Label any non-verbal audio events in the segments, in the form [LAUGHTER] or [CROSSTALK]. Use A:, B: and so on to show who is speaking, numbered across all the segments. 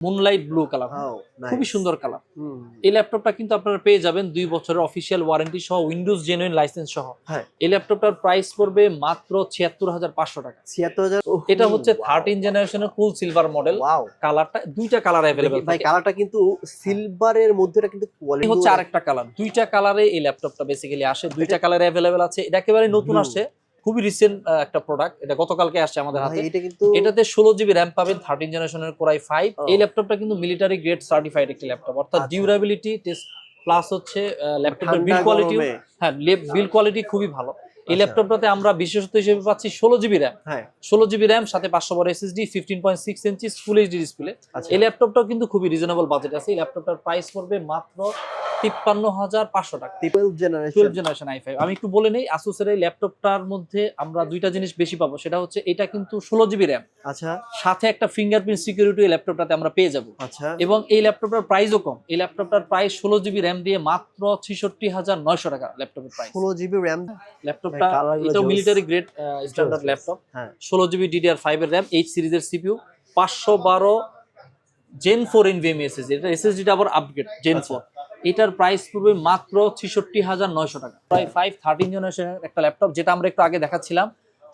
A: Moonlight blue colour. খুবই সুন্দর colour.
B: হুম,
A: এই ল্যাপটপটা কিন্তু আপনারা পেয়ে যাবেন দুই বছরের অফিসিয়াল ওয়ারেন্টি সহ উইন্ডোজ জেনুইন লাইসেন্স সহ।
B: হ্যাঁ।
A: এই ল্যাপটপটার প্রাইস পড়বে মাত্র ছিয়াত্তর হাজার পাঁচশো টাকা।
B: 76,000 ওহ,
A: এটা হচ্ছে থার্টিন জেনারেশনের কুল সিলভার মডেল। কালারটা দুইটা কালার অ্যাভেলেবেল
B: ভাই কালারটা কিন্তু সিলভারের মধ্যে এটা কিন্তু কোয়ালিটি
A: হচ্ছে আরেকটা কালার। দুইটা কালারে এই ল্যাপটপটা বেসিক্যালি আসে দুইটা কালার অ্যাভেলেবেল আছে। এটা একেবারে নতুন
B: Blue.
A: খুবই রিসেন্ট একটা প্রোডাক্ট এটা গতকালকে আসছে আমাদের হাতে।
B: এটা কিন্তু
A: এটাতে ষোলো জিবি র্যাম পাবেন থার্টিন জেনারেশনের কোরাই ফাইভ। এই ল্যাপটপটা কিন্তু মিলিটারি গ্রেড সার্টিফাইড একটি ল্যাপটপ অর্থাৎ
B: আচ্ছা।
A: ডিউরাবিলিটি টেস্ট প্লাস হচ্ছে ল্যাপটপের বিল কোয়ালিটি হ্যাঁ বিল কোয়ালিটি খুবই ভালো। এই
B: আচ্ছা।
A: ল্যাপটপটাতে আমরা বিশেষত হিসেবে পাচ্ছি ষোলো জিবি র্যাম
B: হ্যাঁ।
A: ষোলো জিবি র্যাম সাথে পাঁচশো বড় SSD fifteen point six inch full HD display
B: আচ্ছা।
A: এই ল্যাপটপটাও কিন্তু খুবই রিজনেবল বাজেট আছে। এই ল্যাপটপটার প্রাইস পড়বে মাত্র তিপ্পান্ন হাজার পাঁচশো টাকা।
B: 12 generation
A: twelve generation i five আমি একটু বলে নেই আসুসের এই ল্যাপটপটার মধ্যে আমরা দুইটা জিনিস বেশি পাবো সেটা হচ্ছে এটা কিন্তু ষোলো জিবি র্যাম
B: আচ্ছা।
A: সাথে একটা ফিঙ্গারপ্রিন্ট সিকিউরিটি এই ল্যাপটপটাতে আমরা পেয়ে যাব।
B: আচ্ছা।
A: এবং এই ল্যাপটপটার প্রাইসও কম। এই ল্যাপটপটার প্রাইস ষোলো জিবি র্যাম দিয়ে মাত্র ছেষট্টি হাজার নয়শো টাকা ল্যাপটপের প্রাইস
B: 16 জিবি র্যাম
A: ল্যাপটপটা। Military grade standard laptop.
B: হ্যাঁ।
A: ষোলো জিবি ডিডিআর ফাইভ এর র্যাম এইচ সিরিজের সিপিউ পাঁচশো বারো জেন ফোর এনভিএম এসএসডি এটা এসএসডিটা আবার আপগ্রেড জেন। ফোর এটার প্রাইস পড়বে মাত্র ছেষট্টি হাজার নয়শো টাকা। প্রায় ফাইভ থার্টিন জেনারেশনের একটা ল্যাপটপ যেটা আমরা একটু আগে দেখাচ্ছিলাম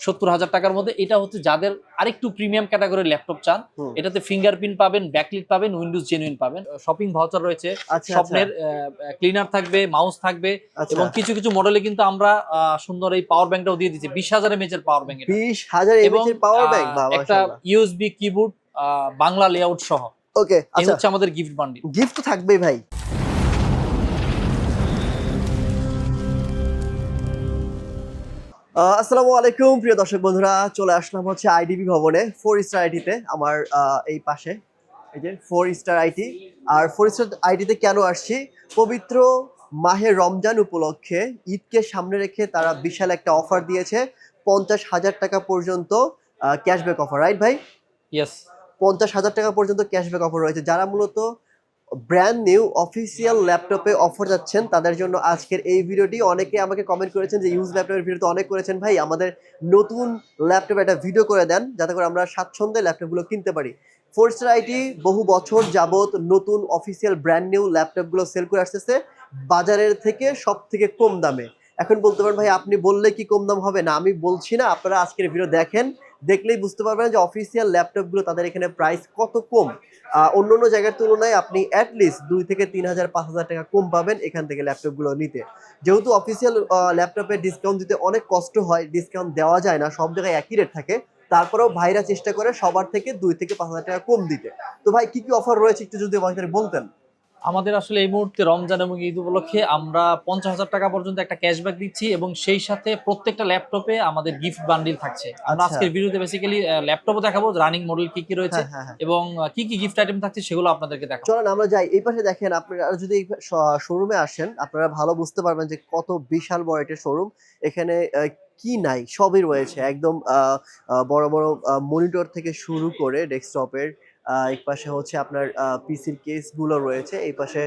A: সত্তর হাজার টাকার মধ্যে। এটা হচ্ছে যাদের আরেকটু প্রিমিয়াম ক্যাটাগরির ল্যাপটপ চান। এটাতে ফিঙ্গারপ্রিন্ট পাবেন ব্যাকলিট পাবেন উইন্ডোজ জেনুইন পাবেন। শপিং ভাউচার রয়েছে
B: আচ্ছা
A: স্বপ্নের ক্লিনার থাকবে মাউস থাকবে
B: আচ্ছা।
A: এবং কিছু কিছু মডেলে কিন্তু আমরা সুন্দর এই পাওয়ার ব্যাংকটাও দিয়ে দিচ্ছি। বিশ হাজার এমএচ এর পাওয়ার ব্যাংক
B: 20000
A: এবং
B: পাওয়ার ব্যাংক
A: একটা ইউএসবি কিবোর্ড বাংলা লেআউট সহ।
B: ওকে আচ্ছা।
A: আমাদের গিফট বান্ডিল
B: গিফট তো থাকবেই ভাই। আসসালামু আলাইকুম প্রিয় দর্শক বন্ধুরা চলে আসলাম হচ্ছে আইডিবি ভবনে ফোর স্টার আইটিতে আমার এই পাশে। এই যে ফোর স্টার আইটি আর ফোর স্টার আইটিতে কেন আসছি? পবিত্র মাহে রমজান উপলক্ষে ঈদকে সামনে রেখে তারা বিশাল একটা অফার দিয়েছে পঞ্চাশ হাজার টাকা পর্যন্ত ক্যাশব্যাক অফার রাইট ভাই?
A: ইয়েস
B: পঞ্চাশ হাজার টাকা পর্যন্ত ক্যাশব্যাক অফার রয়েছে। যারা মূলত ব্র্যান্ড নিউ অফিসিয়াল ল্যাপটপে অফার যাচ্ছেন, তাদের জন্য আজকের এই ভিডিওটি। অনেকে আমাকে কমেন্ট করেছেন যে ইউজ ল্যাপটপের ভিডিও তো অনেক করেছেন ভাই। আমাদের নতুন ল্যাপটপে একটা ভিডিও করে দেন, যাতে করে আমরা স্বাচ্ছন্দ্যে ল্যাপটপগুলো কিনতে পারি। ফোরস্টার আইটি বহু বছর যাবত নতুন অফিসিয়াল ব্র্যান্ড নিউ ল্যাপটপগুলো সেল করে আসতেছে, বাজারের থেকে সব থেকে কম দামে। এখন বলতে পারেন, ভাই, আপনি বললে কি কম দাম হবে? না, আমি বলছি না, আপনারা আজকের ভিডিও দেখেন। দেখলেই বুঝতে পারবেন যে অফিসিয়াল ল্যাপটপগুলো তাদের এখানে প্রাইস কত কম। অন্য অন্য জায়গার তুলনায় আপনি অ্যাটলিস্ট দুই থেকে তিন হাজার, পাঁচ হাজার টাকা কম পাবেন এখান থেকে ল্যাপটপগুলো নিতে। যেহেতু অফিসিয়াল ল্যাপটপে ডিসকাউন্ট দিতে অনেক কষ্ট হয় ডিসকাউন্ট দেওয়া যায় না, সব জায়গায় একই রেট থাকে। তারপরেও ভাইরা চেষ্টা করে সবার থেকে দুই থেকে পাঁচ হাজার টাকা কম দিতে। তো ভাই, কি কি অফার রয়েছে একটু যদি বলতেন?
A: আমাদের আসলে এই মুহূর্তে রমজান এবং ঈদ উপলক্ষে আমরা পঞ্চাশ হাজার টাকা পর্যন্ত একটা ক্যাশব্যাক দিচ্ছি এবং সেই সাথে প্রত্যেকটা ল্যাপটপে আমাদের গিফট বান্ডিল থাকছে। আমরা
B: আচ্ছা।
A: আজকের ভিডিওতে বেসিক্যালি ল্যাপটপও দেখাবো রানিং মডেল কি কি রয়েছে
B: হ্যাঁ হ্যাঁ হ্যাঁ।
A: এবং কি কি গিফট আইটেম থাকছে সেগুলো আপনাদেরকে দেখাবো।
B: চলেন আমরা যাই। এই পাশে দেখেন আপনারা যদি শোরুমে আসেন আপনারা ভালো বুঝতে পারবেন যে কত বিশাল বড় একটা শোরুম এখানে কি নাই সবই রয়েছে। একদম বড় বড় মনিটর থেকে শুরু করে ডেস্কটপের এই পাশে হচ্ছে আপনার পিসির কেসগুলো রয়েছে। এই পাশে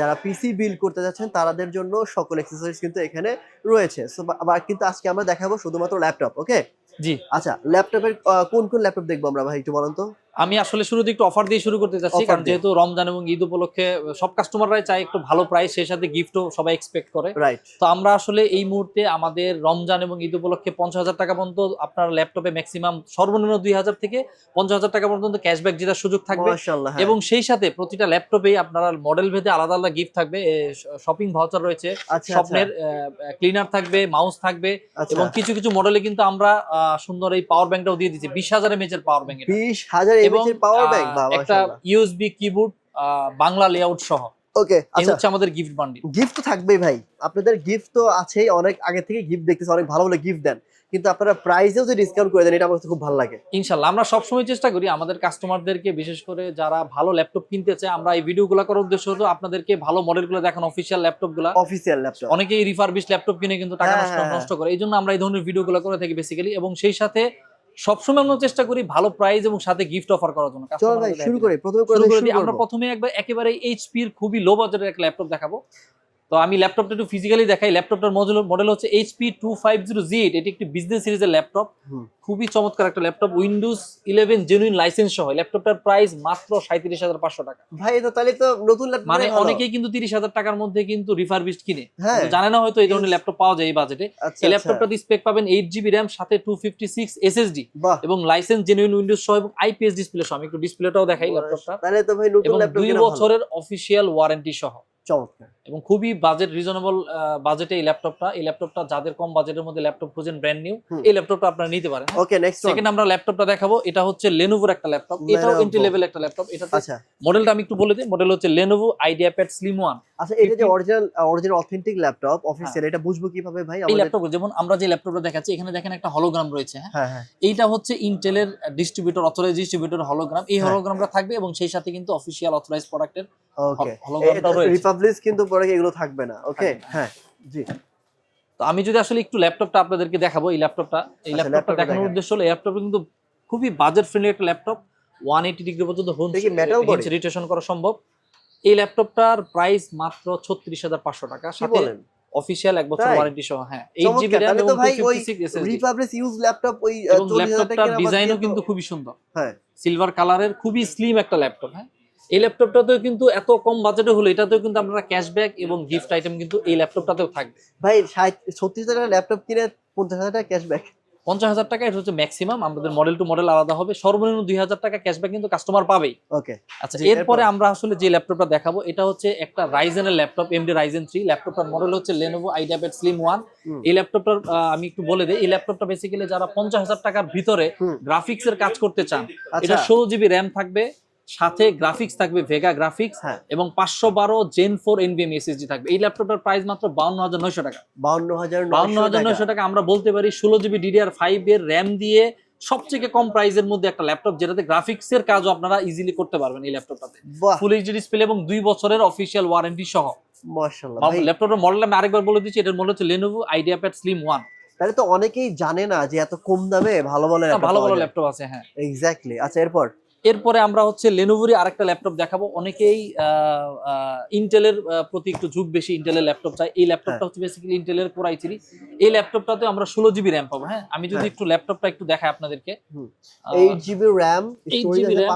B: যারা পিসি বিল করতে যাচ্ছেন তাদের জন্য সকল এক্সেসরিজ কিন্তু এখানে রয়েছে। সো কিন্তু আজকে আমরা দেখাবো শুধুমাত্র ল্যাপটপ ওকে
A: জি।
B: আচ্ছা ল্যাপটপের কোন কোন ল্যাপটপ দেখব আমরা ভাই একটু বলুন তো?
A: আমি আসলে শুরুতে একটু অফার দিয়ে শুরু করতে চাচ্ছি কারণ যেহেতু রমজান এবং ঈদ উপলক্ষে সব কাস্টমাররাই চায় একটু ভালো প্রাইস সেই সাথে গিফটও সবাই এক্সপেক্ট করে।
B: রাইট
A: তো আমরা আসলে এই মুহূর্তে আমাদের রমজান এবং ঈদ উপলক্ষে পঞ্চাশ হাজার টাকা পর্যন্ত আপনার ল্যাপটপে ম্যাক্সিমাম সর্বনিম্ন দুই হাজার থেকে পঞ্চাশ হাজার টাকা পর্যন্ত ক্যাশব্যাক জেতার সুযোগ থাকবে।
B: হ্যাঁ।
A: এবং সেই সাথে প্রতিটা ল্যাপটপে আপনারা মডেল ভেদে আলাদা আলাদা গিফট থাকবে শপিং ভাউচার রয়েছে
B: আচ্ছা
A: স্বপ্নের ক্লিনার থাকবে মাউস থাকবে
B: আচ্ছা।
A: এবং কিছু কিছু মডেলে কিন্তু আমরা সুন্দর এই পাওয়ার ব্যাংকটাও দিয়ে দিচ্ছি বিশ হাজার এমএচ এর পাওয়ার ব্যাংক
B: বিশ হাজার
A: এবং
B: পাওয়ার ব্যাংক
A: একটা ইউএসবি কিবোর্ড বাংলা লেআউট সহ।
B: ওকে আচ্ছা।
A: হচ্ছে আমাদের গিফট বান্ডিল
B: গিফট তো থাকবেই ভাই। আপনাদের গিফট তো আছেই অনেক আগে থেকে গিফট দেখতেছি অনেক ভালো ভালো গিফট দেন। কিন্তু আপনারা প্রাইসেও যে ডিসকাউন্ট করে দেন এটা আমার খুব ভালো লাগে।
A: ইনশাল্লাহ আমরা সবসময় চেষ্টা করি আমাদের কাস্টমারদেরকে বিশেষ করে যারা ভালো ল্যাপটপ কিনতে চায় আমরা এই ভিডিওগুলো করার উদ্দেশ্য হতো আপনাদেরকে ভালো মডেলগুলো দেখানো অফিসিয়াল ল্যাপটপগুলো
B: অফিসিয়াল ল্যাপটপ
A: অনেকেই রিফারবিশ ল্যাপটপ কিনে কিন্তু টাকা
B: হ্যাঁ,
A: নষ্ট
B: হ্যাঁ,
A: নষ্ট করে এই জন্য আমরা এই ধরনের ভিডিওগুলো করে থাকি বেসিক্যালি এবং সেই সাথে সবসময় আমরা চেষ্টা করি ভালো প্রাইস এবং সাথে গিফট অফার করার জন্য
B: শুরু প্রথমে করে।
A: আমরা প্রথমে একবার একেবারে এইচপি এর খুবই লো বাজেটের একটা ল্যাপটপ দেখাবো। তো আমি ল্যাপটপটা একটু ফিজিক্যালি দেখাই। ল্যাপটপটার মডেল মডেল হচ্ছে HP two five zero G এটি একটি বিজনেস সিরিজের ল্যাপটপ। খুবই চমৎকার একটা laptop Windows eleven genuine licence সহ। ল্যাপটপটার প্রাইস মাত্র সাঁত্রিশ হাজার পাঁচশো টাকা।
B: ভাই এটা তাহলে তো নতুন ল্যাপটপ
A: মানে অনেকেই কিন্তু তিরিশ হাজার টাকার মধ্যে কিন্তু রিফারবিস্ট কিনে।
B: হ্যাঁ।
A: জানে না হয়তো এই ধরনের ল্যাপটপ পাওয়া যায় এই বাজেটে
B: আচ্ছা
A: এই ল্যাপটপটা স্পেক পাবেন এইট জিবি র্যাম সাথে টু ফিফটি সিক্স এসএসডি এবং লাইসেন্স জেনুইন উইন্ডোজ সহ এবং আইপিএস ডিসপ্লে সহ। আমি একটু ডিসপ্লেটাও দেখাই ল্যাপটপটা।
B: তাহলে তো ভাই নতুন ল্যাপটপ
A: দুই বছরের অফিসিয়াল ওয়ারেন্টি সহ।
B: চমৎকার।
A: এবং খুবই বাজেট রিজনেবল বাজেটে এই ল্যাপটপটা। এই ল্যাপটপটা যাদের কম বাজেটের মধ্যে ল্যাপটপ খুঁজেন ব্র্যান্ড নিউ। এই ল্যাপটপটা আপনারা নিতে পারেন।
B: ওকে নেক্সট
A: সেকেন্ড আমরা ল্যাপটপটা দেখাবো এটা হচ্ছে লেনোভোর একটা ল্যাপটপ এটাও এন্ট্রি লেভেল একটা ল্যাপটপ এটা
B: আচ্ছা।
A: মডেলটা আমি একটু বলে দিই মডেল হচ্ছে আইডিয়া প্যাড স্লিম ওয়ান
B: আচ্ছা এটা যে original original authentic laptop official এটা বুঝব কীভাবে ভাই?
A: এই
B: আমাদের
A: ল্যাপটপ যেমন আমরা যে ল্যাপটপটা দেখাচ্ছি এখানে দেখেন একটা হলোগ্রাম রয়েছে হ্যাঁ?
B: হ্যাঁ হ্যাঁ।
A: এইটা হচ্ছে ইন্টেলের ডিস্ট্রিবিউটর অথরাইজ ডিস্ট্রিবিউটর হলোগ্রাম এই। হলোগ্রামটা থাকবে এবং সেই সাথে কিন্তু অফিসিয়াল অথরাইজ প্রোডাক্টের
B: ওকে
A: হলোগ্রামটা রয়েছে।
B: রিপাবলিশ কিন্তু পরে এগুলো থাকবে না ওকে হ্যাঁ জি।
A: তো আমি যদি আসলে একটু ল্যাপটপটা আপনাদেরকে দেখাবো এই ল্যাপটপটা এই
B: আচ্ছা,
A: ল্যাপটপটা দেখানোর উদ্দেশ্য হলো এই ল্যাপটপ কিন্তু খুবই বাজেট ফ্রেন্ডলি একটা ল্যাপটপ। ওয়ান এইটি ডিগ্রি পর্যন্ত
B: body?
A: রিটেশন করা সম্ভব। এই ল্যাপটপটার প্রাইস মাত্র ছত্রিশ হাজার পাঁচশো টাকা। সাথে অফিসিয়াল এক বছর ওয়ারেন্টি সহ হ্যাঁ। এইট জিবি র্যাম এবং
B: তো ভাই ওই
A: 256
B: রিপাবলিশ ইউজ ল্যাপটপ ওই 40,000
A: ল্যাপটপটার ডিজাইনও কিন্তু খুবই সুন্দর।
B: হ্যাঁ।
A: সিলভার কালারের খুবই স্লিম একটা ল্যাপটপ হ্যাঁ। এই ল্যাপটপটাতেও কিন্তু এত কম বাজেটে হলো এটাতেও কিন্তু আপনারা ক্যাশব্যাক এবং গিফট আইটেম কিন্তু এই ল্যাপটপটাতেও থাকবে।
B: ভাই ছত্রিশ হাজার ল্যাপটপ কিনে পঞ্চাশ হাজার টাকা ক্যাশব্যাক
A: পঞ্চাশ হাজার টাকা এটা হচ্ছে ম্যাক্সিমাম আমাদের মডেল টু মডেল আলাদা হবে। সর্বনিম্ন দুই হাজার টাকা ক্যাশব্যাক কিন্তু কাস্টমার পাবেই।
B: ওকে
A: আচ্ছা এরপরে? আমরা আসলে যে ল্যাপটপটা দেখাবো এটা হচ্ছে একটা রাইজেনের ল্যাপটপ এমডি রাইজেন থ্রি ল্যাপটপটার মডেল হচ্ছে লেনোভো আইডিয়াপ্যাড স্লিম ওয়ান এই ল্যাপটপটার আমি একটু বলে দিই এই ল্যাপটপটা বেসিক্যালি যারা পঞ্চাশ হাজার টাকার ভিতরে। গ্রাফিক্স এর কাজ করতে চান
B: আচ্ছা।
A: এটা ষোলো জিবি র্যাম থাকবে সাথে গ্রাফিক্স থাকবে ভেগা গ্রাফিক্স
B: হ্যাঁ।
A: এবং পাঁচশো বারো জেন ফোর এনবিএম এসএসডি থাকবে। এই ল্যাপটপটার প্রাইস মাত্র বাউন্ন হাজার নয়শো টাকা।
B: বাউন্ন হাজার
A: বাউন্ন হাজার নয়শো টাকা আমরা বলতে পারি ষোলো জিবি ডিডিআর ফাইভ এর র্যাম দিয়ে সবথেকে কম প্রাইসের মধ্যে একটা ল্যাপটপ যেটাতে গ্রাফিক্স এর কাজও আপনারা ইজিলি করতে পারবেন এই ল্যাপটপটাতে ফুল এইচডি ডিসপ্লে এবং দুই বছরের অফিসিয়াল ওয়ারেন্টি সহ। ল্যাপটপের মডেল আমি আরেকবার বলে দিচ্ছি এটার মডেল হচ্ছে Lenovo IdeaPad slim one
B: তাহলে তো অনেকেই জানে না যে এত কম দামে ভালো ভালো
A: ভালো ভালো ল্যাপটপ আছে হ্যাঁ।
B: এক্স্যাক্টলি আচ্ছা এরপর?
A: এরপরে আমরা হচ্ছে লেনোভোরই আরেকটা ল্যাপটপ দেখাবো। অনেকেই ইন্টেলের প্রতি একটু ঝুঁক বেশি ইন্টেলের ল্যাপটপ চাই এই ল্যাপটপটা হচ্ছে বেসিক্যালি ইন্টেলের কোর আই থ্রি এই ল্যাপটপটাতে আমরা ষোলো জিবি র্যাম পাবো হ্যাঁ? আমি যদি
B: হ্যাঁ।
A: একটু ল্যাপটপটা একটু দেখাই আপনাদেরকে।
B: Eight GB RAM
A: eight GB RAM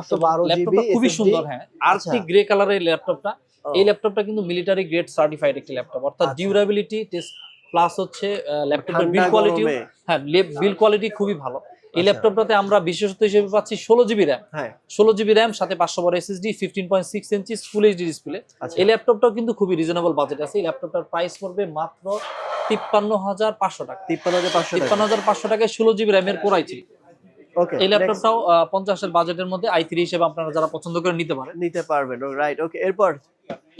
A: ল্যাপটপটা খুবই সুন্দর হ্যাঁ। আর্টিক গ্রে কালারের ল্যাপটপটা এই ল্যাপটপটা কিন্তু মিলিটারি গ্রেড সার্টিফাইড একটি ল্যাপটপ অর্থাৎ। ডিউরাবিলিটি টেস্ট প্লাস হচ্ছে ল্যাপটপের বিল কোয়ালিটি হ্যাঁ বিল কোয়ালিটি খুবই ভালো। এই
B: আচ্ছা।
A: ল্যাপটপটাতে আমরা বিশেষত হিসেবে পাচ্ছি ষোলো জিবি র্যাম।
B: হ্যাঁ।
A: ষোলো জিবি র্যাম সাথে পাঁচশো বড় SSD fifteen point six inch full HD display এই ল্যাপটপটাও কিন্তু খুবই রিজনেবল বাজেট আছে। এই ল্যাপটপটার প্রাইস পড়বে মাত্র তিপ্পান্ন হাজার পাঁচশো টাকা।
B: তিপ্পান্ন হাজার পাঁচশো
A: তিপ্পান্ন হাজার পাঁচশো টাকায় ষোলো জিবি র্যামের কোরাই থ্রি
B: ওকে
A: এই ল্যাপটপটাও পঞ্চাশের বাজেটের মধ্যে আই থ্রি হিসেবে আপনারা যারা পছন্দ করে নিতে পারেন।
B: নিতে পারবেন রাইট ওকে এরপর?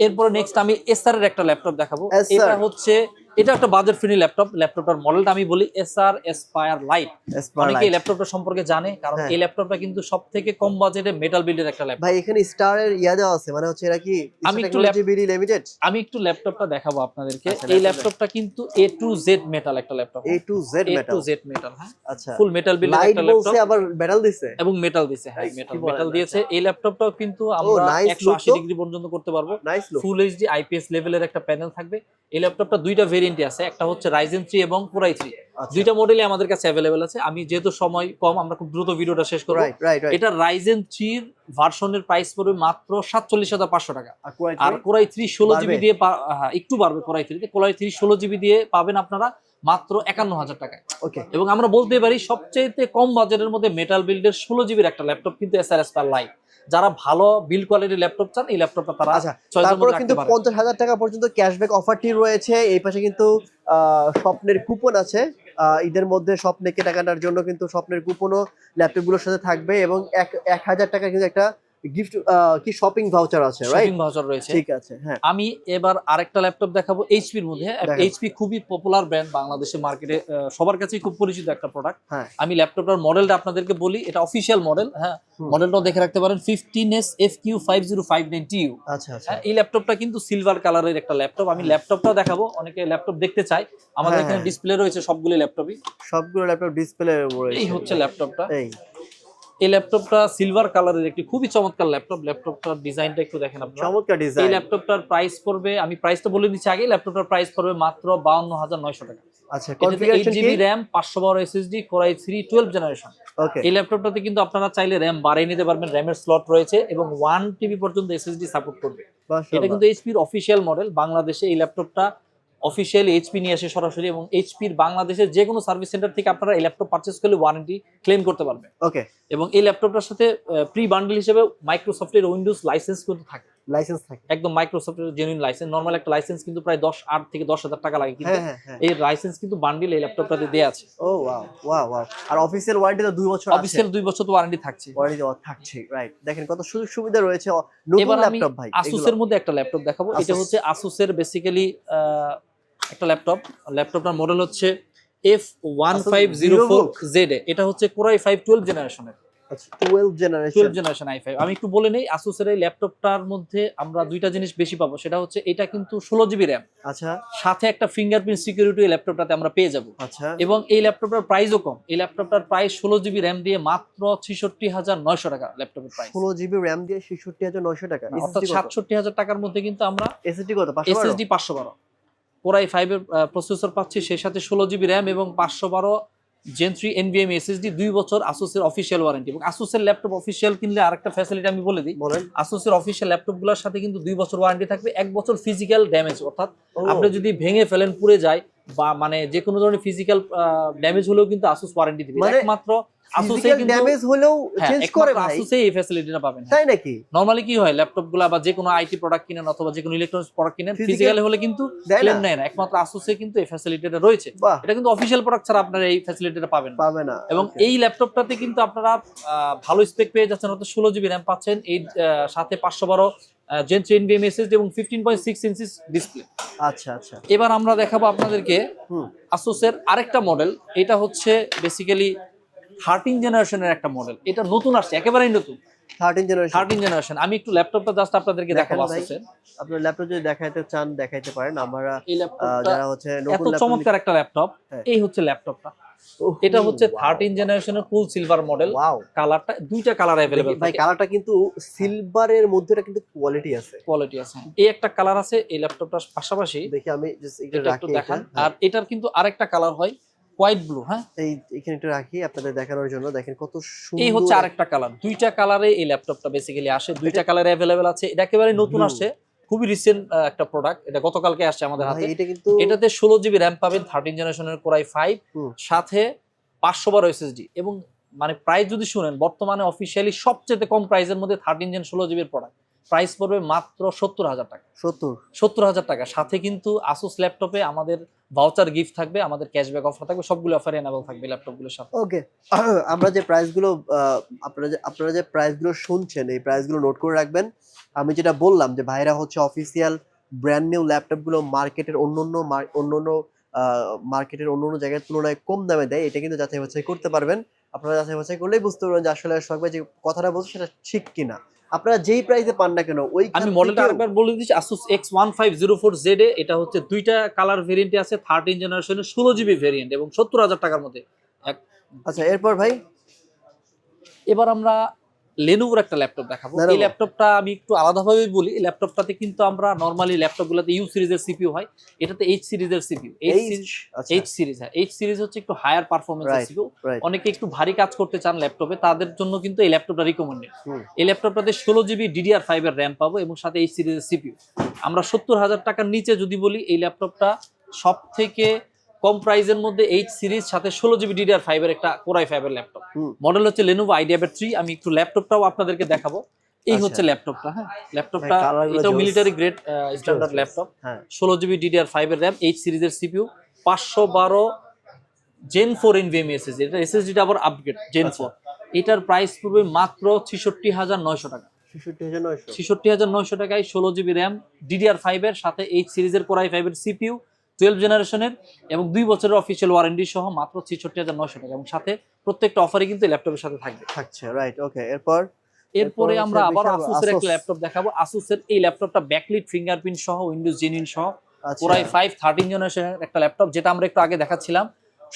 A: এরপরে নেক্সট আমি এসআর এর একটা ল্যাপটপ দেখাবো। এটা হচ্ছে এটা একটা বাজেট ফ্রেন্ডলি ল্যাপটপ ল্যাপটপটার মডেলটা আমি বলি এসআর এসপায়ার লাইট অনেকে এই ল্যাপটপটা সম্পর্কে জানে কারণ
B: হ্যাঁ।
A: এই ল্যাপটপটা কিন্তু সব থেকে কম বাজেটে মেটাল বিল্ডের একটা ল্যাপটপ
B: ভাই এখানে স্টার এর ইয়া দেওয়া আছে মানে হচ্ছে এরা কি
A: আমি একটু
B: লিমিটেড
A: আমি একটু ল্যাপটপটা দেখাবো আপনাদেরকে।
B: আচ্ছা,
A: এই
B: ল্যাপটপ
A: ল্যাপটপটা কিন্তু এ টু জেড মেটাল একটা laptop
B: A to Z metal
A: A to Z metal হ্যাঁ।
B: আচ্ছা।
A: ফুল মেটাল বিল্ডের একটা ল্যাপটপ
B: বলছে আবার মেটাল দিছে?
A: এবং মেটাল দিয়েছে হ্যাঁ মেটাল মেটাল দিয়েছে। এই ল্যাপটপটাও কিন্তু আমরা
B: nice
A: একশো
B: look
A: আশি
B: তো।
A: ডিগ্রি পর্যন্ত করতে পারব। ফুল এইচডি আইপিএস লেভেলের একটা প্যানেল থাকবে। এই ল্যাপটপটা দুইটা ভেরিয়েন্টে আছে একটা হচ্ছে রাইজেন থ্রি এবং কোরাই থ্রি
B: আচ্ছা।
A: দুইটা মডেলই আমাদের কাছে অ্যাভেলেবেল আছে। আমি যেহেতু সময় কম আমরা খুব দ্রুত ভিডিওটা শেষ করব। এটা রাইজেন থ্রির ভার্সনের প্রাইস পড়বে মাত্র সাতচল্লিশ হাজার পাঁচশো টাকা।
B: আর
A: কোরাই থ্রি ষোলো জিবি দিয়ে হ্যাঁ একটু বাড়বে কোরাই থ্রিতে কোরাই থ্রি ষোলো জিবি দিয়ে পাবেন আপনারা মাত্র একান্ন হাজার টাকায়।
B: ওকে
A: এবং আমরা বলতে পারি সবচেয়ে কম বাজেটের মধ্যে মেটাল বিল্ডের ষোলো জিবির একটা ল্যাপটপ কিন্তু এস আর এস পার লাইট যারা ভালো বিল কোয়ালিটি ল্যাপটপ চান এই ল্যাপটপটা তারা
B: আচ্ছা তারপরে কিন্তু পঞ্চাশ হাজার টাকা পর্যন্ত ক্যাশব্যাক অফারটি রয়েছে। এই পাশে কিন্তু আহ, স্বপ্নের কুপন আছে। আহ, ঈদের মধ্যে স্বপ্নে কেনাকাটার জন্য কিন্তু স্বপ্নের কুপনও ল্যাপটপগুলোর সাথে থাকবে এবং এক এক হাজার টাকা কিন্তু একটা গিফট কি শপিং ভাউচার আছে
A: শপিং ভাউচার রয়েছে।
B: ঠিক আছে হ্যাঁ।
A: আমি এবার আরেকটা ল্যাপটপ দেখাবো এইচপির মধ্যে। এইচপি খুবই পপুলার ব্র্যান্ড বাংলাদেশে মার্কেটে সবার কাছেই খুব পরিচিত একটা প্রোডাক্ট
B: হ্যাঁ।
A: আমি ল্যাপটপটার মডেলটা আপনাদেরকে বলি এটা অফিসিয়াল মডেল হ্যাঁ। মডেলটাও দেখে রাখতে পারেন fifteen S F Q five zero five nine TU
B: আচ্ছা আচ্ছা।
A: হ্যাঁ, এই ল্যাপটপটা কিন্তু সিলভার কালারের একটা ল্যাপটপ আমি ল্যাপটপটাও দেখাবো অনেকে ল্যাপটপ দেখতে চায়। আমাদের
B: হ্যাঁ,
A: এখানে। ডিসপ্লে রয়েছে সবগুলো ল্যাপটপই
B: সবগুলো ল্যাপটপ ডিসপ্লে
A: এই হচ্ছে ল্যাপটপটা
B: এই।
A: এই ল্যাপটপটা সিলভার কালারের একটি খুবই চমৎকার ল্যাপটপ ল্যাপটপটার ডিজাইনটা একটু দেখেন আপনারা।
B: চমৎকার
A: এই
B: ডিজাইন
A: ল্যাপটপটার প্রাইস পড়বে আমি প্রাইসটা বলে দিচ্ছি আগে ল্যাপটপটার প্রাইস পড়বে মাত্র বাউন্ন হাজার নয়শো টাকা।
B: আচ্ছা কনফিগারেশন কি?
A: পাঁচশো বারো SSD core i three twelve generation
B: okay
A: এই ল্যাপটপটাতে কিন্তু আপনারা চাইলে র্যাম বাড়িয়ে নিতে পারবেন র্যামের স্লট রয়েছে এবং ওয়ান টিবি পর্যন্ত এসএসডি সাপোর্ট করবে। এটা কিন্তু এইচপির অফিসিয়াল মডেল বাংলাদেশে এই ল্যাপটপটা অফিসিয়ালি এইচপি নিয়ে আসে সরাসরি এবং এইচপির বাংলাদেশের যে কোনো সার্ভিস সেন্টার থেকে আপনারা এই ল্যাপটপ পারচেস করলে ওয়ারেন্টি ক্লেম করতে পারবেন
B: ওকে
A: এবং এই ল্যাপটপটার সাথে প্রি বান্ডেল হিসেবে মাইক্রোসফটের উইন্ডোজ লাইসেন্স কিন্তু থাকে।
B: লাইসেন্স থাকে।
A: একদম মাইক্রোসফটের জেনুইন লাইসেন্স নর্মাল একটা লাইসেন্স কিন্তু প্রায় দশ আট থেকে দশ হাজার টাকা লাগে কিন্তু
B: হ্যাঁ হ্যাঁ হ্যাঁ।
A: এই লাইসেন্স কিন্তু বান্ডিল এই ল্যাপটপটাতে দেওয়া আছে।
B: ও ওয়াও ওয়াও ওয়াও আর অফিসিয়াল ওয়ারেন্টি তো দুই বছর
A: অফিসিয়াল দুই বছর তো ওয়ারেন্টি থাকছে।
B: ওয়ারেন্টি থাকছে রাইট দেখেন কত সুযোগ সুবিধা রয়েছে নতুন ল্যাপটপ ভাই
A: আসুসের মধ্যে একটা ল্যাপটপ দেখাবো। এটা। হচ্ছে আসুসের বেসিক্যালি একটা ল্যাপটপ ল্যাপটপটার মডেল হচ্ছে F one five zero four Z এটা হচ্ছে কোরাই ফাইভ টুয়েলভ জেনারেশনের
B: আচ্ছা 12 জেনারেশন
A: আই ফাইভ আমি একটু বলে নেই আসুসের এই ল্যাপটপটার মধ্যে আমরা দুইটা জিনিস বেশি পাবো সেটা হচ্ছে এটা কিন্তু ষোলো জিবি র্যাম
B: আচ্ছা।
A: সাথে একটা ফিঙ্গারপ্রিন্ট সিকিউরিটি এই ল্যাপটপটাতে আমরা পেয়ে যাব।
B: আচ্ছা।
A: এবং এই ল্যাপটপটার প্রাইসও কম। এই ল্যাপটপটার প্রাইস ষোলো জিবি র্যাম দিয়ে মাত্র ছিষট্টি হাজার নয়শো টাকা ল্যাপটপের প্রাইস
B: 16 জিবি র্যাম দিয়ে 66900 টাকা।
A: অর্থাৎ সাতষট্টি হাজার টাকার মধ্যে কিন্তু আমরা
B: এসএসডি কত? 512
A: এসএসডি পাঁচশো বারো। কোরাই ফাইভের প্রসেসর পাচ্ছি সেই সাথে ষোলো জিবি র্যাম এবং পাঁচশো বারো জেন থ্রি এনভিএম এসএসডি দুই বছর আসুসের অফিসিয়াল ওয়ারেন্টি এবং আসুসের ল্যাপটপ অফিসিয়াল কিনলে আরেকটা ফ্যাসিলিটি আমি বলে দিই।
B: বলেন।
A: আসুসের অফিসিয়াল ল্যাপটপগুলোর সাথে কিন্তু দুই বছর ওয়ারেন্টি থাকবে এক বছর ফিজিক্যাল ড্যামেজ অর্থাৎ আপনি যদি ভেঙে ফেলেন পুড়ে যায় বা মানে যে কোনো ধরনের ফিজিক্যাল ড্যামেজ হলেও কিন্তু আসুস ওয়ারেন্টি দিবে।
B: মানে
A: একমাত্র আসুসে কিন্তু
B: ড্যামেজ হলেও
A: হ্যাঁ,
B: চেঞ্জ করে ভাই।
A: আসুসে এই ফ্যাসিলিটিটা পাবেন
B: তাই নাকি?
A: নরমালি কি হয় ল্যাপটপগুলা বা যে কোনো আইটি প্রোডাক্ট কিনেন অথবা যে কোনো ইলেকট্রনিক্স প্রোডাক্ট কিনেন ফিজিক্যালি হলে কিন্তু ক্লেম নেয় না। একমাত্র আসুসে কিন্তু এই ফ্যাসিলিটিটা রয়েছে। এটা কিন্তু প্রোডাক্ট ছাড়া আপনারা এই ফ্যাসিলিটিটা পাবেন
B: পাবে না
A: এবং এই ল্যাপটপটাতে কিন্তু আপনারা ভালো স্পেক পেয়ে যাচ্ছেন অর্থাৎ ষোলো জিবি র্যাম পাচ্ছেন। এই সাথে পাঁচশো বারো জেন থ্রি এনবিএম এসএসডি এবং fifteen point six inches display
B: আচ্ছা আচ্ছা।
A: এবার আমরা দেখাবো আপনাদেরকে আসুসের আরেকটা মডেল এটা হচ্ছে বেসিক্যালি থার্টিন জেনারেশনের একটা মডেল এটা নতুন আসছে একেবারেই নতুন।
B: 13 জেনারেশন
A: থার্টিন জেনারেশন আমি একটু ল্যাপটপটা জাস্ট আপনাদেরকে দেখাবো
B: ভাই। আপনার ল্যাপটপ যদি দেখাইতে চান দেখাইতে পারেন। আমরা
A: এই
B: আহ,
A: ল্যাপটপটা
B: যারা হচ্ছে
A: এত চমৎকার একটা ল্যাপটপ
B: হ্যাঁ।
A: এই হচ্ছে ল্যাপটপটা এটা হচ্ছে থার্টিন জেনারেশনের ফুল সিলভার মডেল কালারটা দুইটা কালার অ্যাভেলেবেল
B: ভাই কালারটা কিন্তু সিলভারের মধ্যে এটা কিন্তু কোয়ালিটি আছে।
A: কোয়ালিটি আছে এই একটা কালার আছে এই ল্যাপটপটার পাশাপাশি
B: দেখি আমি জাস্ট একটু
A: দেখান। আর এটার কিন্তু আরেকটা কালার হয় হোয়াইট ব্লু হ্যাঁ?
B: এই এখানে একটু রাখি আপনাদের দেখানোর জন্য। দেখেন কত সুন্দর
A: এই হচ্ছে আরেকটা কালার দুইটা কালারে এই ল্যাপটপটা বেসিক্যালি আসে। দুইটা কালারে অ্যাভেলেবেল আছে। এটা একেবারে নতুন। আসছে। খুবই রিসেন্ট একটা প্রোডাক্ট এটা গতকালকে আসছে আমাদের হাতে।
B: এটা কিন্তু
A: এটাতে ষোলো জিবি র্যাম পাবেন থার্টিন জেনারেশনের কোরাই ফাইভ সাথে পাঁচশো বারো এসএসডি এবং মানে প্রাইস যদি শুনেন বর্তমানে অফিসিয়ালি সবচেয়ে কম প্রাইসের মধ্যে থার্টিন জেন ষোলো জিবির প্রোডাক্ট প্রাইস পড়বে মাত্র সত্তর হাজার টাকা।
B: সত্তর।
A: সত্তর হাজার টাকা। সাথে কিন্তু আসুস ল্যাপটপে আমাদের ভাউচার গিফট থাকবে আমাদের ক্যাশব্যাক অফার থাকবে সবগুলো অফার এনাবেল থাকবে ল্যাপটপগুলোর সাথে।
B: ওকে [COUGHS] আমরা যে প্রাইসগুলো আপনারা যে আপনারা যে প্রাইসগুলো শুনছেন এই প্রাইসগুলো নোট করে রাখবেন। আমি যেটা বললাম যে ভাইরা হচ্ছে অফিসিয়াল ব্র্যান্ড নিউ ল্যাপটপগুলো মার্কেটের অন্য অন্য অন্য অন্য মার্কেটের অন্য অন্য জায়গার তুলনায় কম দামে দেয় এটা কিন্তু যাচাই বাছাই করতে পারবেন। আপনারা যাচাই বাছাই করলেই বুঝতে পারবেন যে আসলে সবাই যে কথাটা বলছে সেটা ঠিক কিনা। আপনারা যেই প্রাইসে পান না কেন ওই
A: আমি মডেলটা আরেকবার বলে দিচ্ছি Asus X one five zero four Z এটা হচ্ছে দুইটা কালার ভেরিয়েন্টে আছে থার্টিন জেনারেশনের ষোলো জিবি ভেরিয়েন্ট এবং সত্তর হাজার টাকার মধ্যে।
B: আচ্ছা এরপর ভাই?
A: এবার আমরা লেনোভোর একটা ল্যাপটপ দেখাবো। এই ল্যাপটপটা আমি একটু আলাদাভাবে বলি এই ল্যাপটপটাতে কিন্তু আমরা নর্মালি ল্যাপটপগুলোতে ইউ সিরিজের সিপিইউ হয় এটাতে এইচ সিরিজের সিপিইউ এইচ সিরিজ হ্যাঁ। এইচ সিরিজ হচ্ছে একটু হায়ার পারফরমেন্স
B: right.
A: অনেকে একটু ভারী কাজ করতে চান ল্যাপটপে তাদের জন্য কিন্তু এই ল্যাপটপটা রিকমেন্ডেড এই ল্যাপটপটাতে ষোলো জিবি ডিডিআর ফাইভ এর র্যাম পাবো এবং সাথে এইচ সিরিজের সিপিইউ আমরা সত্তর হাজার টাকার নিচে যদি বলি এই ল্যাপটপটা সব থেকে কম প্রাইসের মধ্যে এইচ সিরিজ সাথে ষোলো জিবি ডিডিআর ফাইভ এর একটা কোরাই ফাইভ এর ল্যাপটপ মডেল হচ্ছে লেনোভো আইডিয়া থ্রি আমি একটু ল্যাপটপটাও আপনাদেরকে দেখাবো। এই
B: আচ্ছা।
A: হচ্ছে ল্যাপটপটা হ্যাঁ? ল্যাপটপটা এটাও মিলিটারি গ্রেড স্ট্যান্ডার্ড ল্যাপটপ ষোলো জিবি ডিডিআর ফাইভ এর র্যাম এইচ সিরিজের সিপিউ পাঁচশো বারো gen four in NVMe SSD এটা এসএসডিটা আবার আপগ্রেড জেন। ফোর এটার প্রাইস পড়বে মাত্র ছেষট্টি হাজার নয়শো টাকা।
B: ছেষট্টি হাজার নয়শো।
A: টাকায় ষোলো জিবি র্যাম ডিডিআর ফাইভ এর সাথে এইচ সিরিজের কোরাই ফাইভ এর সিপিইউ টুয়েলভ জেনারেশনের এবং দুই বছরের অফিসিয়াল ওয়ারেন্টি সহ মাত্র ছেষট্টি হাজার নয়শো টাকা এবং সাথে প্রত্যেকটা অফারই কিন্তু ল্যাপটপের সাথে থাকবে।
B: থাকছে রাইট ওকে এরপর?
A: এরপরে আমরা আবার আসুসের একটা ল্যাপটপ দেখাবো। আসুসের এই ল্যাপটপটা ব্যাকলিট ফিঙ্গারপ্রিন্ট সহ উইন্ডোজ জেনুইন সহ কোরাই ফাইভ থার্টিন জেনারেশনের একটা ল্যাপটপ যেটা আমরা একটু আগে দেখাচ্ছিলাম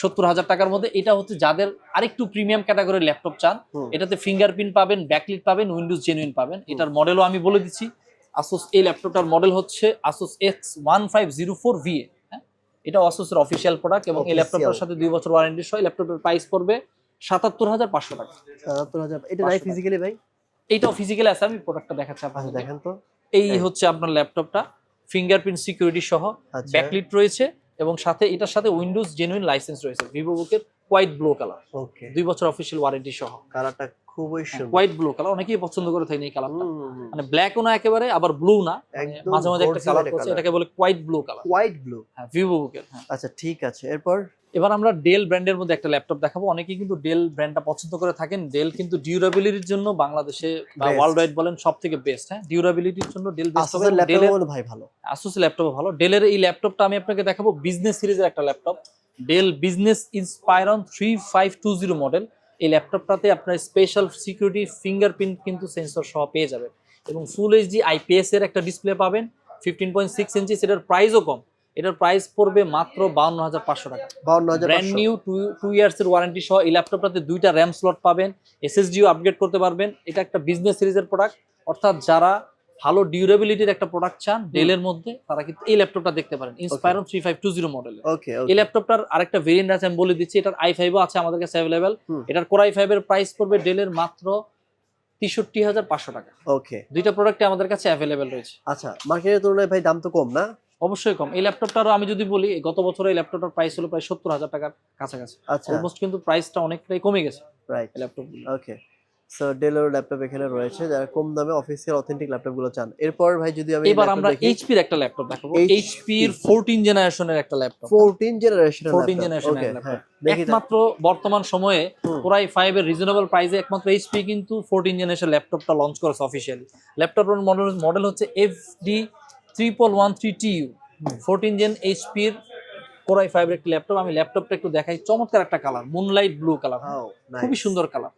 A: সত্তর হাজার টাকার মধ্যে। এটা হচ্ছে যাদের আরেকটু প্রিমিয়াম ক্যাটাগরির ল্যাপটপ চান। এটাতে ফিঙ্গারপ্রিন্ট পাবেন ব্যাকলিট পাবেন উইন্ডোজ জেনুইন পাবেন। এটার মডেলও আমি বলে দিচ্ছি। আসুস এই ল্যাপটপটার মডেল হচ্ছে Asus X one five zero four VA এটা অসুসের অফিসিয়াল প্রোডাক্ট এবং এই ল্যাপটপের সাথে দুই বছর ওয়ারেন্টি সহ ল্যাপটপের প্রাইস পড়বে সাতাত্তর হাজার পাঁচশো টাকা।
B: সাতাত্তর হাজার। এটা নাই ফিজিক্যালি ভাই?
A: এইটাও ফিজিক্যালি আছে আমি প্রোডাক্টটা দেখাচ্ছি আপনাকে
B: দেখেন তো।
A: এই
B: এই।
A: হচ্ছে আপনার ল্যাপটপটা ফিঙ্গারপ্রিন্ট সিকিউরিটি সহ
B: আচ্ছা।
A: ব্যাকলিট রয়েছে এবং সাথে এটার সাথে উইন্ডোজ জেনুইন লাইসেন্স রয়েছে ভিভো বুকের হোয়াইট ব্লু কালার
B: ওকে
A: দুই বছর অফিসিয়াল ওয়ারেন্টি সহ।
B: কালারটা খুবই সুন্দর।
A: হোয়াইট ব্লু কালার অনেকেই পছন্দ করে থাকেন এই কালারটা। মানে ব্ল্যাকও না একেবারে আবার ব্লু না। মানে মাঝে মাঝে একটা কালার
B: colour।
A: এটাকে বলে white blue colour
B: white blue
A: হ্যাঁ ভিভো বুকের হ্যাঁ।
B: আচ্ছা ঠিক আছে। এরপর?
A: এবার আমরা ডেল ব্র্যান্ডের মধ্যে একটা ল্যাপটপ দেখাবো। অনেকেই কিন্তু ডেল ব্র্যান্ডটা পছন্দ করে থাকেন। ডেল কিন্তু ডিউরাবিলিটির জন্য বাংলাদেশে বা ওয়ার্ল্ড ওয়াইড বলেন সব থেকে বেস্ট হ্যাঁ। ডিউরাবিলিটির জন্য ডেল বেস্ট হবে ডেলের
B: ভাই ভালো।
A: আসুস ল্যাপটপ ভালো। ডেলের এই ল্যাপটপটা আমি আপনাকে দেখাবো বিজনেস সিরিজের একটা laptop Dell business Inspiron three five two zero model এই ল্যাপটপটাতে আপনার স্পেশাল সিকিউরিটি ফিঙ্গারপ্রিন্ট কিন্তু সেন্সর সহ পেয়ে যাবেন। এবং ফুল এইচডি আইপিএস এর একটা ডিসপ্লে পাবেন। ফিফটিন পয়েন্ট সিক্স ইঞ্চি সেটার প্রাইসও কম। এটার প্রাইস পড়বে মাত্র বাউন্ন হাজার পাঁচশো টাকা।
B: বাউন্ন হাজার
A: brand new two two years এর ওয়ারেন্টি সহ এই ল্যাপটপটাতে দুইটা র্যাম স্লট পাবেন। এসএসডিও আপগ্রেড করতে পারবেন। এটা একটা বিজনেস সিরিজের প্রোডাক্ট অর্থাৎ যারা ভালো ডিউরেবিলিটির একটা প্রোডাক্ট চান ডেলের মধ্যে তারা কিন্তু এই ল্যাপটপটা দেখতে পারেন Inspiron three five two zero model এই ল্যাপটপটার আরেকটা ভেরিয়েন্ট আছে আমি বলে দিচ্ছি এটার আই ফাইভও আছে আমাদের কাছে অ্যাভেলেবেল এটার কোর আই ফাইভের প্রাইস পড়বে ডেলের মাত্র তেষট্টি হাজার পাঁচশো টাকা।
B: ওকে
A: দুইটা প্রোডাক্টে আমাদের কাছে অ্যাভেলেবেল রয়েছে।
B: আচ্ছা মার্কেটের তুলনায় ভাই দাম তো কম না?
A: অবশ্যই কম। এই ল্যাপটপটারও আমি যদি বলি গত বছর এই ল্যাপটপটার প্রাইস হলো প্রায় সত্তর হাজার টাকার কাছাকাছি।
B: আচ্ছা।
A: অলমোস্ট কিন্তু প্রাইসটা অনেকটাই কমে গেছে।
B: রাইট
A: ল্যাপটপ
B: ওকে সো ডেলের ল্যাপটপ এখানে রয়েছে যারা কম দামে অফিসিয়াল অথেন্টিক ল্যাপটপগুলো চান। এরপর ভাই যদি আমি
A: এবার আমরা এইচপির একটা ল্যাপটপ দেখাবো।
B: HP
A: এইচপির ফোরটিন জেনারেশনের একটা ল্যাপটপ
B: 14 জেনারেশন
A: 14 generation এর
B: ওকে
A: laptop।
B: দেখি তা-
A: একমাত্র বর্তমান সময়ে। পুরাই ফাইভ এর রিজনেবল প্রাইসে একমাত্র এইচপি কিন্তু ফোরটিন জেনারেশন ল্যাপটপটা লঞ্চ করেছে অফিসিয়ালি ল্যাপটপের মডেল মডেল হচ্ছে F D triple one three T U fourteen gen এইচপির core i five একটি ল্যাপটপ আমি ল্যাপটপটা একটু দেখাই। চমৎকার একটা কালার মুনলাইট ব্লু কালার খুবই সুন্দর কালার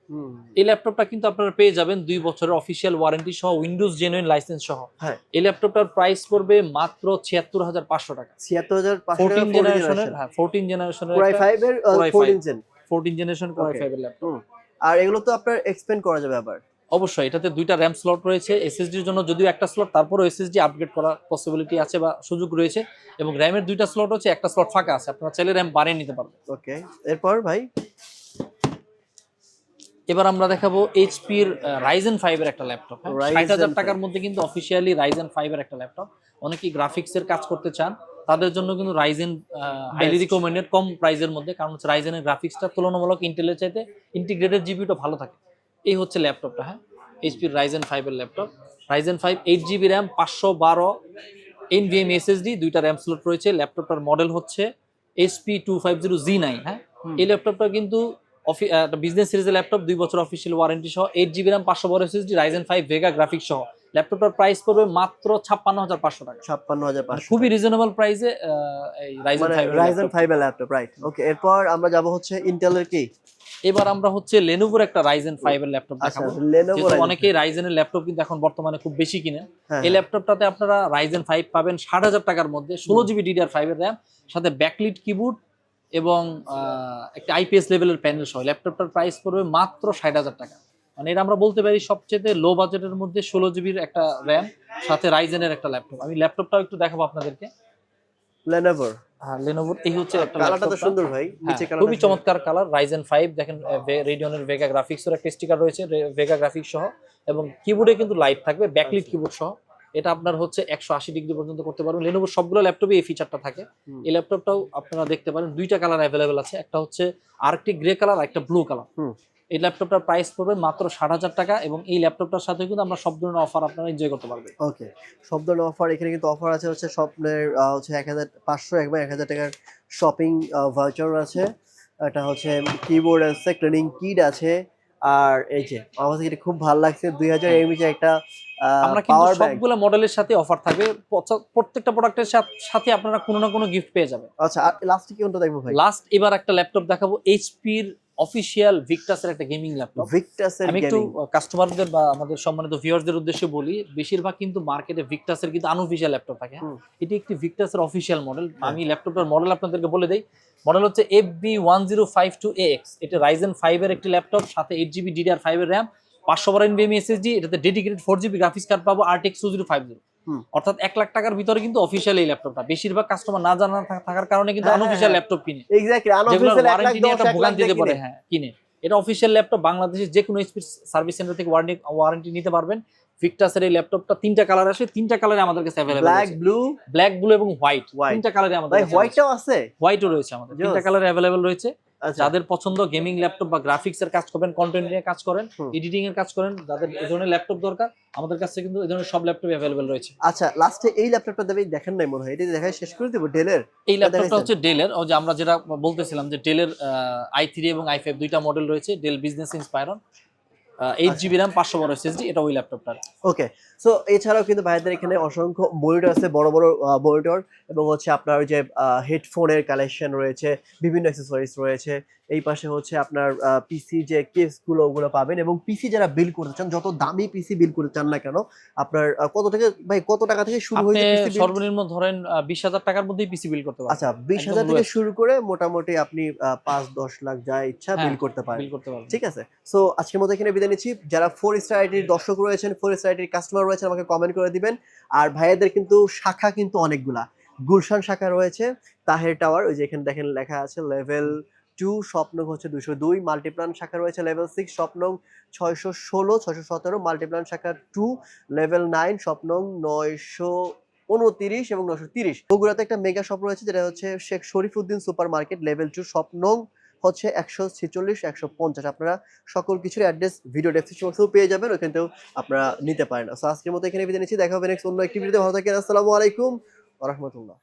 A: এই ল্যাপটপটা কিন্তু আপনারা পেয়ে যাবেন দুই বছরের অফিসিয়াল ওয়ারেন্টি সহ উইন্ডোজ জেনুইন লাইসেন্স সহ।
B: হ্যাঁ।
A: এই ল্যাপটপটার প্রাইস পড়বে মাত্র ছিয়াত্তর হাজার পাঁচশো টাকা।
B: 76500
A: ফোরটিন জেনারেশনের হ্যাঁ ফোরটিন জেনারেশনের
B: Core i5 এর
A: Core i5
B: 14 gen
A: fourteen generation core i ফাইভের ল্যাপটপ
B: আর এগুলো তো আপনার এক্সপেন্ড করা যাবে আবার।
A: অবশ্যই এটাতে দুইটা র্যাম স্লট রয়েছে এসএসডির জন্য যদিও একটা স্লট তারপরেও এসএসডি আপগ্রেড করার পসিবিলিটি আছে বা সুযোগ রয়েছে এবং র্যামের দুইটা স্লট হচ্ছে একটা স্লট ফাঁকা আছে আপনারা চাইলে র্যাম বাড়িয়ে নিতে পারবেন।
B: ওকে এরপর ভাই?
A: এবার আমরা দেখাবো এইচপির রাইজেন ফাইভের একটা ল্যাপটপ ষাট হাজার টাকার মধ্যে কিন্তু অফিসিয়ালি রাইজেন ফাইভের একটা ল্যাপটপ অনেকেই গ্রাফিক্স এর কাজ করতে চান তাদের জন্য কিন্তু রাইজেন হাইলি. রিকমেন্ডেড কম প্রাইসের মধ্যে কারণ হচ্ছে রাইজেনের গ্রাফিক্সটা তুলনামূলক ইন্টেলের চাইতে ইন্টিগ্রেটেড জিবিটা ভালো থাকে। এই হচ্ছে ল্যাপটপটা হ্যাঁ? এইচপির রাইজেন ফাইভের laptop. Ryzen five eight GB RAM পাঁচশো বারো এনভিএম এসএসডি দুইটা র্যাম স্লট রয়েছে। ল্যাপটপটার মডেল হচ্ছে SP two five zero G nine হ্যাঁ? এই ল্যাপটপটা কিন্তু অফি বিজনেস সিরিজের ল্যাপটপ দুই বছর অফিসিয়াল ওয়ারেন্টি সহ এইট জিবি র্যাম পাঁচশো বড় SSD Ryzen five Vega graphic সহ। ল্যাপটপটার প্রাইস পড়বে মাত্র ছাপ্পান্ন হাজার পাঁচশো টাকা।
B: ছাপ্পান্ন হাজার
A: মানে
B: পাঁচশো
A: খুবই রিজনেবল প্রাইসে এই রাইজেন
B: মানে
A: five
B: Ryzen five laptop. Right okay এরপর আমরা যাব হচ্ছে ইন্টেলের কি?
A: এবার আমরা হচ্ছে লেনোভোর একটা রাইজেন ফাইভ এর ল্যাপটপ
B: আচ্ছা
A: দেখাবো। যেহেতু অনেকেই রাইজেনের ল্যাপটপ কিন্তু এখন বর্তমানে খুব বেশি কিনে।
B: হ্যাঁ,
A: এই ল্যাপটপটাতে আপনারা রাইজেন ফাইভ পাবেন ষাট হাজার টাকার মধ্যে ষোলো জিবি ডিডিআর ফাইভ এর র্যাম সাথে ব্যাকলিট কিবোর্ড এবং একটা আইপিএস লেভেলের প্যানেল সহ। ল্যাপটপটার প্রাইস পড়বে মাত্র ষাট হাজার টাকা। মানে এটা আমরা বলতে পারি সবচেয়ে লো বাজেটের মধ্যে ষোলো জিবির একটা র্যাম সাথে রাইজেনের একটা ল্যাপটপ আমি ল্যাপটপটাও একটু দেখাবো আপনাদেরকে।
B: লেনোভোর
A: হ্যাঁ লেনোভোর এই হচ্ছে একটা
B: কালারটা তো সুন্দর ভাই
A: হ্যাঁ,
B: নিচে কালার
A: খুবই চমৎকার কালার রাইজেন ফাইভ দেখেন রেডিয়নের ভেগা গ্রাফিক্সের একটা স্টিকার রয়েছে ভেগা গ্রাফিক্স সহ এবং কিবোর্ডে কিন্তু লাইট থাকবে ব্যাকলিট
B: আচ্ছা।
A: কিবোর্ড সহ এটা আপনার হচ্ছে একশো আশি ডিগ্রি পর্যন্ত করতে পারবেন লেনোভোর সবগুলো ল্যাপটপে এই ফিচারটা থাকে। এই ল্যাপটপটাও আপনারা দেখতে পারেন দুইটা কালার অ্যাভেলেবেল আছে একটা হচ্ছে আরেকটি গ্রে কালার আর একটা ব্লু কালার। এই ল্যাপটপটার প্রাইস পড়বে মাত্র ষাট হাজার টাকা এবং এই ল্যাপটপটার সাথে কিন্তু আমরা সব ধরনের অফার আপনারা এনজয় করতে পারবেন।
B: ওকে সব ধরনের অফার এখানে কিন্তু অফার আছে হচ্ছে স্বপ্নের হচ্ছে এক হাজার পাঁচশো একবার এক হাজার টাকার শপিং ভাউচার আছে। এটা হচ্ছে কিবোর্ড আছে ক্লিনিং কিট আছে আর এই যে আমার কাছে এটা খুব ভালো লাগছে দুই হাজার এমএইচ একটা
A: আমরা কিন্তু সবগুলো মডেলের সাথে অফার থাকবে। প্রত্যেকটা প্রোডাক্টের সাথে আপনারা কোনো না কোনো গিফট পেয়ে যাবেন।
B: আচ্ছা আর লাস্টে কি কোনটা দেখব ভাই?
A: লাস্ট এবার একটা ল্যাপটপ দেখাবো এইচপির অফিসিয়াল ভিক্টাসের একটা গেমিং ল্যাপটপ
B: ভিক্টাসের
A: আমি একটু কাস্টমারদের বা আমাদের সম্মানিত ভিউয়ারদের উদ্দেশ্যে বলি বেশিরভাগ কিন্তু মার্কেটে ভিক্টাসের কিন্তু আনঅফিসিয়াল ল্যাপটপ থাকে? এটি একটি ভিক্টাসের অফিশিয়াল মডেল। আমি ল্যাপটপের মডেল আপনাদেরকে বলে দেই মডেল হচ্ছে F B one zero five two X এটা রাইজেন ফাইভ এর একটি ল্যাপটপ সাথে এইট জিবি ডিডিআর ফাইভ এর র্যাম পাঁচশো বারো এনবিএম এসএসডি এটাতে dedicated four GB graphics card পাবো RTX two zero five zero. অর্থাৎ এক লাখ টাকার ভিতরে কিন্তু অফিসিয়াল এই ল্যাপটপটা বেশিরভাগ কাস্টমার না জানা থাকার কারণে কিন্তু
B: হ্যাঁ, হ্যাঁ,
A: আনঅফিসিয়াল
B: হ্যাঁ।
A: ল্যাপটপ কিনে।
B: এক্স্যাক্টলি আনঅফিসিয়াল 1
A: ওয়ারেন্টি নিয়ে একটা
B: 1 লাখ
A: ভোগান্তিতে
B: দিয়ে
A: পড়ে
B: কিনে।
A: হ্যাঁ কিনে। এটা অফিসিয়াল ল্যাপটপ বাংলাদেশের যে কোনো স্পিড সার্ভিস সেন্টার থেকে ওয়ারেন্টি ওয়ারেন্টি নিতে পারবেন। ভিক্টাসের এই ল্যাপটপটা তিনটা কালার আসে তিনটা কালারে আমাদের কাছে available
B: black blue
A: black blue এবং হোয়াইট তিনটা কালারে আমাদের
B: ভাই হোয়াইটটাও আছে।
A: হোয়াইটও রয়েছে আমাদের। তিনটা. কালারে অ্যাভেলেবল রয়েছে। যাদের পছন্দ গেমিং ল্যাপটপ বা গ্রাফিক্স এর কাজ করবেন কন্টেন্ট নিয়ে কাজ করেন এডিটিং এর কাজ করেন যাদের এই ধরনের ল্যাপটপ দরকার আমাদের কাছে কিন্তু এই ধরনের সব ল্যাপটপ অ্যাভেলেবেল রয়েছে।
B: আচ্ছা লাস্টে এই ল্যাপটপটা দেবে দেখেন নাই মনে হয় এটা দেখাই শেষ করে দেব ডেলের
A: এই ল্যাপটপটা? হচ্ছে ডেলের ও যে আমরা যেটা বলতেছিলাম যে ডেলের আই থ্রি এবং আই ফাইভ দুইটা মডেল রয়েছে Dell business Inspiron eight. GB RAM পাঁচশো বড় এসএসডি এটা ওই ল্যাপটপটার
B: ওকে সো এছাড়াও কিন্তু ভাইদের এখানে অসংখ্য মনিটর আছে, বড় বড় মনিটর এবং হচ্ছে আপনার যে হেডফোনের কালেকশন রয়েছে, বিভিন্ন অ্যাক্সেসরিজ রয়েছে এই পাশে হচ্ছে আপনার পিসি যে কেসগুলো ওগুলো পাবেন এবং পিসি যারা বিল করতে চান যত দামি পিসি বিল করতে চান না কেন আপনার কত থেকে ভাই কত টাকা থেকে শুরু পিসি
A: সর্বনিম্ন ধরেন বিশ হাজার টাকার মধ্যেই পিসি বিল করতে পারবেন।
B: আচ্ছা বিশ হাজার থেকে শুরু করে মোটামুটি আপনি পাঁচ দশ লাখ যা ইচ্ছা
A: হ্যাঁ,
B: বিল করতে পারেন।
A: করতে পারবেন।
B: ঠিক আছে? সো আজকের মতো এখানে বিদায় নিচ্ছি। যারা ফোর স্টার আইটির দর্শক রয়েছেন ফোর স্টার আইটির কাস্টমার রয়েছেন আমাকে কমেন্ট করে দিবেন। আর ভাইয়াদের কিন্তু শাখা কিন্তু অনেকগুলা। গুলশান শাখা রয়েছে তাহের টাওয়ার ওই যে এখানে দেখেন লেখা আছে লেভেল টু, স্বপ্ন হচ্ছে দুশো দুই মাল্টিপ্লান শাখা রয়েছে লেভেল সিক্স স্বপ্ন ছয়শো ষোলো, ছয়শো সতেরো মাল্টিপ্লান শাখা টু লেভেল নাইন স্বপ্ন নয়শো উনতিরিশ এবং নশো তিরিশ। বগুড়াতে একটা মেগা শপ রয়েছে যেটা হচ্ছে Sheikh Sharifuddin super market level two Shwapno হচ্ছে একশো ছেচল্লিশ, একশো পঞ্চাশ। আপনারা সকল কিছুর অ্যাড্রেস ভিডিও ডেসক্রিপশন বক্সেও পেয়ে যাবেন ওখানেও আপনারা নিতে পারেন। আজকের মতো এখানে বিদায় নিচ্ছি, দেখা হবে নেক্সট অন্য একটি ভিডিওতে ভালো থাকেন, আসসালামু আলাইকুম রহমতুল্লাহ।